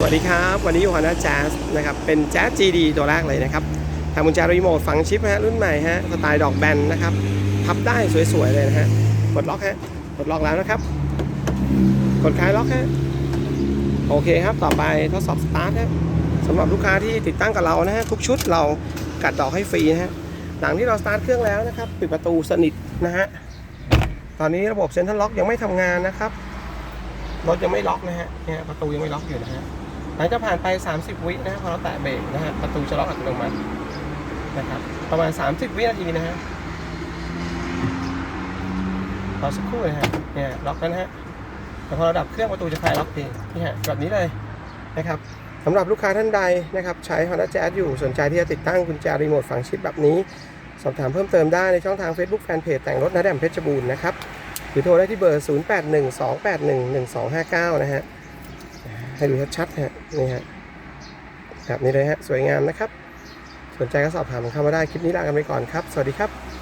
สวัสดีครับ วันนี้อยู่ Honda Jazz นะครับ เป็น Jazz GD ตัวแรกเลยนะครับทำกุญแจรีโมทฝังชิปฮะรุ่นใหม่ฮะสไตล์ดอกแบนนะครับ พับได้สวยๆเลยนะฮะกดล็อกฮะกดล็อกแล้วนะครับ กดคลายล็อกฮะโอเคครับ ต่อไปทดสอบสตาร์ทฮะสำหรับลูกค้าที่ติดตั้งกับเรานะฮะทุกชุดเรากัดดอกให้ฟรีนะฮะหลังที่เราสตาร์ทเครื่องแล้วนะครับปิดประตูสนิทนะฮะตอนนี้ระบบเซ็นทรัลล็อกยังไม่ทำงานนะครับรถยังไม่ล็อกนะฮะเนี่ยประตูยังไม่ล็อกอยู่นะฮะ หลังจากผ่านไป 30 วินะฮะพอเราแตะเบรกนะฮะประตูจะล็อกอัตโนมัตินะครับประมาณ 30 วินาทีนะฮะรอสักครู่นะฮะเนี่ยล็อกแล้วนะฮะแต่พอเราดับเครื่องประตูจะคลายล็อกเองนี่ฮะแบบนี้เลยนะครับสำหรับลูกค้าท่านใดนะครับใช้ Honda Jazz อยู่สนใจที่จะติดตั้งกุญแจรีโมทฝังชิปแบบนี้ สอบถามเพิ่มเติมได้ในช่องทาง Facebook Fanpage แต่งรถนาแดมเพชรบูรณ์นะครับหรือโทรได้ที่เบอร์ 0812811259 นะฮะ ให้ดูชัดๆฮะนี่ฮะแบบนี้เลยฮะสวยงามนะครับ สนใจก็สอบถามเข้ามาได้คลิปนี้ลากันไปก่อนครับ สวัสดีครับ